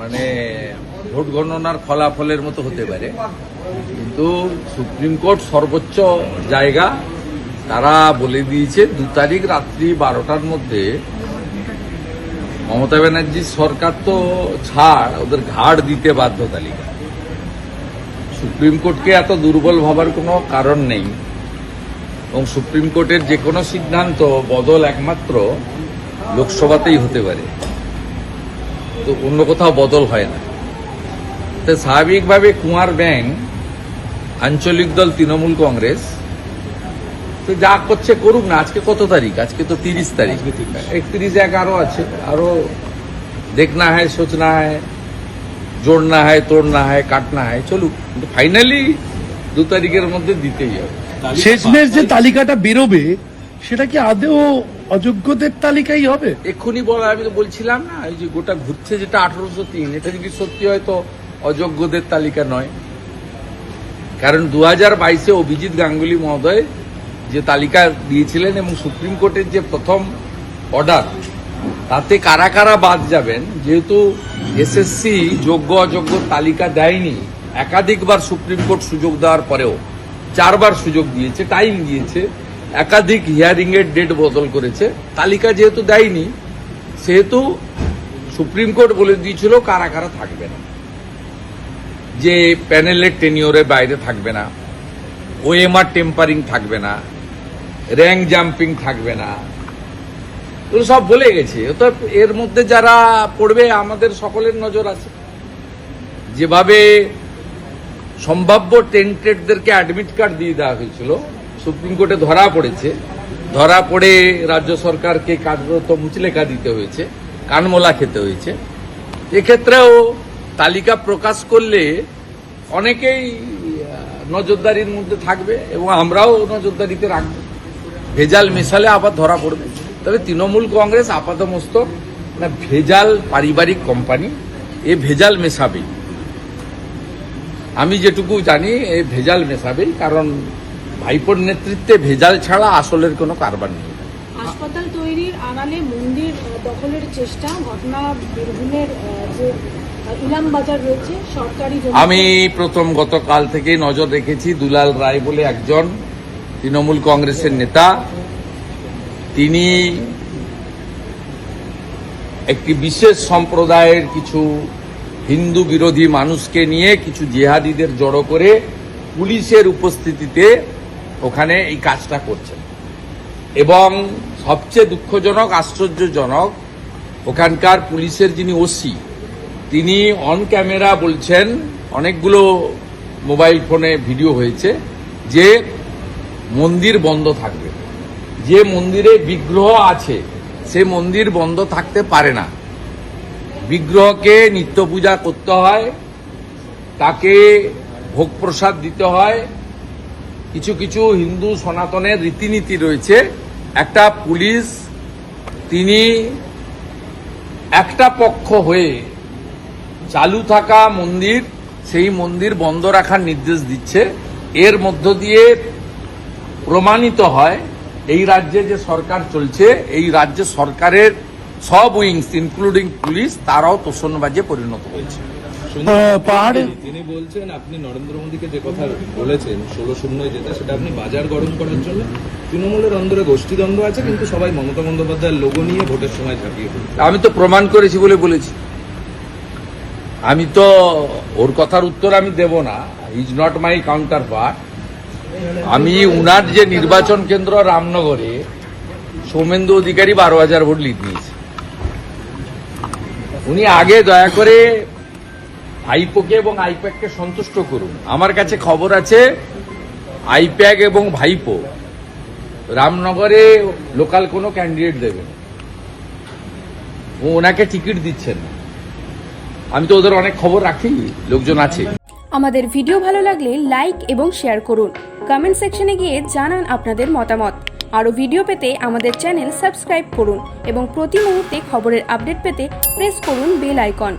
মানে ভোট গণনার ফলাফলের মতো হতে পারে। কিন্তু সুপ্রিম কোর্ট সর্বোচ্চ জায়গা, তারা বলে দিয়েছে দু তারিখ রাত্রি বারোটার মধ্যে মমতা ব্যানার্জির সরকার তো ছাড়, ওদের ঘাড় দিতে বাধ্য তালিকা। সুপ্রিম কোর্টকে এত দুর্বল ভাবার কোনো কারণ নেই। এবং সুপ্রিম কোর্টের যে কোনো সিদ্ধান্ত বদল একমাত্র লোকসভাতেই হতে পারে। তো অন্য কোথাও বদল হয় না। তো স্বাভাবিকভাবে কুমার ব্যাং আঞ্চলিক দল তৃণমূল কংগ্রেস তো যা করছে করুক না আজকে কত তারিখ? আজকে তো তিরিশ তারিখ। একত্রিশ এক আরও আছে আরও দেখনা হয় সোচনা হয় জোড়না হয় তোড়না হয় কাটনা হয় চলুক। কিন্তু ফাইনালি দু তারিখের মধ্যে দিতেই হবে। শেষমেশ যে তালিকাটা বেরোবে সেটা কি আদেও অযোগ্যদের তালিকাই হবে? এক্ষুনি বলা, আমি তো বলছিলাম না, এই যে গোটা ঘুরছে যেটা আঠারোশো তিন, এটা যদি সত্যি হয় তো অযোগ্যদের তালিকা নয়। কারণ দু হাজার বাইশে অভিজিৎ গাঙ্গুলি মহোদয় যে তালিকা দিয়েছিলেন এবং সুপ্রিম কোর্টের যে প্রথম অর্ডার, তাতে কারা কারা বাদ যাবেন, যেহেতু এসএসসি যোগ্য অযোগ্য তালিকা দেয়নি, একাধিকবার সুপ্রিম কোর্ট সুযোগ দেওয়ার পরেও, চারবার সুযোগ দিয়েছে, টাইম দিয়েছে একাধিক হিয়ারিং এর ডেট বদল করেছে। তালিকা যেহেতু দেয়নি, সেহেতু সুপ্রিম কোর্ট বলে দিয়েছিল কারা কারা থাকবে না। যে প্যানেলের টেনিওরের বাইরে থাকবে না, ওএমআর টেম্পারিং থাকবে না, র্যাঙ্ক জাম্পিং থাকবে না, এগুলো সব বলে গেছে। তো এর মধ্যে যারা পড়বে, আমাদের সকলের নজর আছে। যেভাবে সম্ভাব্য টেন্টেডদেরকে অ্যাডমিট কার্ড দিয়ে দেওয়া হয়েছিল সুপ্রিম কোর্টে ধরা পড়েছে। ধরা পড়ে রাজ্য সরকারকে কার্যত মুচলেখা দিতে হয়েছে, কানমোলা খেতে হয়েছে। এক্ষেত্রেও তালিকা প্রকাশ করলে অনেকেই নজরদারির মধ্যে থাকবে এবং আমরাও নজরদারিতে রাখব। ভেজাল মেশালে আবার ধরা পড়বে। তবে তৃণমূল কংগ্রেস আপাতমস্তক না ভেজাল পারিবারিক কোম্পানি, এ ভেজাল মেশাবেই। আমি যেটুকু জানি, এ ভেজাল মেশাবেই, কারণ ভাইপোর নেতৃত্বে ভেজাল ছাড়া আসলের কোনো কারবার নেই। হাসপাতাল তৈরির আড়ালে মন্দির দখলের চেষ্টা ঘটনা বীরভূমের যে আহ, রয়েছে সরকারি আমি প্রথম গতকাল থেকে নজর রেখেছি দুলাল রায় বলে একজন তৃণমূল কংগ্রেসের নেতা। তিনি একটি বিশেষ সম্প্রদায়ের কিছু হিন্দু বিরোধী মানুষকে নিয়ে কিছু জেহাদিদের জড়ো করে পুলিশের উপস্থিতিতে ওখানে এই কাজটা করছেন। এবং সবচেয়ে দুঃখজনক, আশ্চর্যজনক, ওখানকার পুলিশের যিনি ওসি, তিনি অন ক্যামেরা বলছেন, অনেকগুলো মোবাইল ফোনে ভিডিও হয়েছে, যে মন্দির বন্ধ থাকবে। যে মন্দিরে বিগ্রহ আছে, সে মন্দির বন্ধ থাকতে পারে না। বিগ্রহকে নিত্য পূজা করতে হয়, তাকে ভোগ প্রসাদ দিতে হয় কিছু কিছু হিন্দু সনাতনের রীতিনীতি রয়েছে। একটা পুলিশ, তিনি একটা পক্ষ হয়ে চালু থাকা মন্দির, সেই মন্দির বন্ধ রাখার নির্দেশ দিচ্ছে। এর মধ্য দিয়ে প্রমাণিত হয়, এই রাজ্যে যে সরকার চলছে, এই রাজ্যে সরকারের সব উইংস ইনক্লুডিং পুলিশ, তারাও তোষণবাজে পরিণত হয়েছে। পাহাড়ে- তিনি বলছেন আপনি নরেন্দ্র মোদীকে যে কথা বলেছেন ষোলো শূন্য যেটা সেটা আপনি বাজার গরম করার জন্য তৃণমূলের অন্দরে গোষ্ঠীদ্বন্দ্ব আছে কিন্তু সবাই মমতা বন্দ্যোপাধ্যায়ের লোগো নিয়ে ভোটের সময় ঝাঁপিয়ে আমি তো প্রমাণ করেছি বলে বলেছি। আমি তো ওর কথার উত্তর আমি দেব না। Is not my counterpart আমি উনার যে নির্বাচন কেন্দ্র রামনগরে সৌমেন্দু অধিকারী বারো হাজার ভোট লিড নিয়েছে। উনি আগে দয়া করে আইপোকে এবং আইপ্যাককে সন্তুষ্ট করুন। আমার কাছে খবর আছে, আইপ্যাক এবং ভাইপো রামনগরে লোকাল কোনো ক্যান্ডিডেট দেবে ও ওনাকে টিকিট দিচ্ছেন আমি তো ওদের অনেক খবর রাখি, লোকজন আছে। আমাদের ভিডিও ভালো লাগলে লাইক এবং শেয়ার করুন। কমেন্ট সেকশনে গিয়ে জানান আপনাদের মতামত। আরও ভিডিও পেতে আমাদের চ্যানেল সাবস্ক্রাইব করুন এবং প্রতি মুহূর্তে খবরের আপডেট পেতে প্রেস করুন বেল আইকন।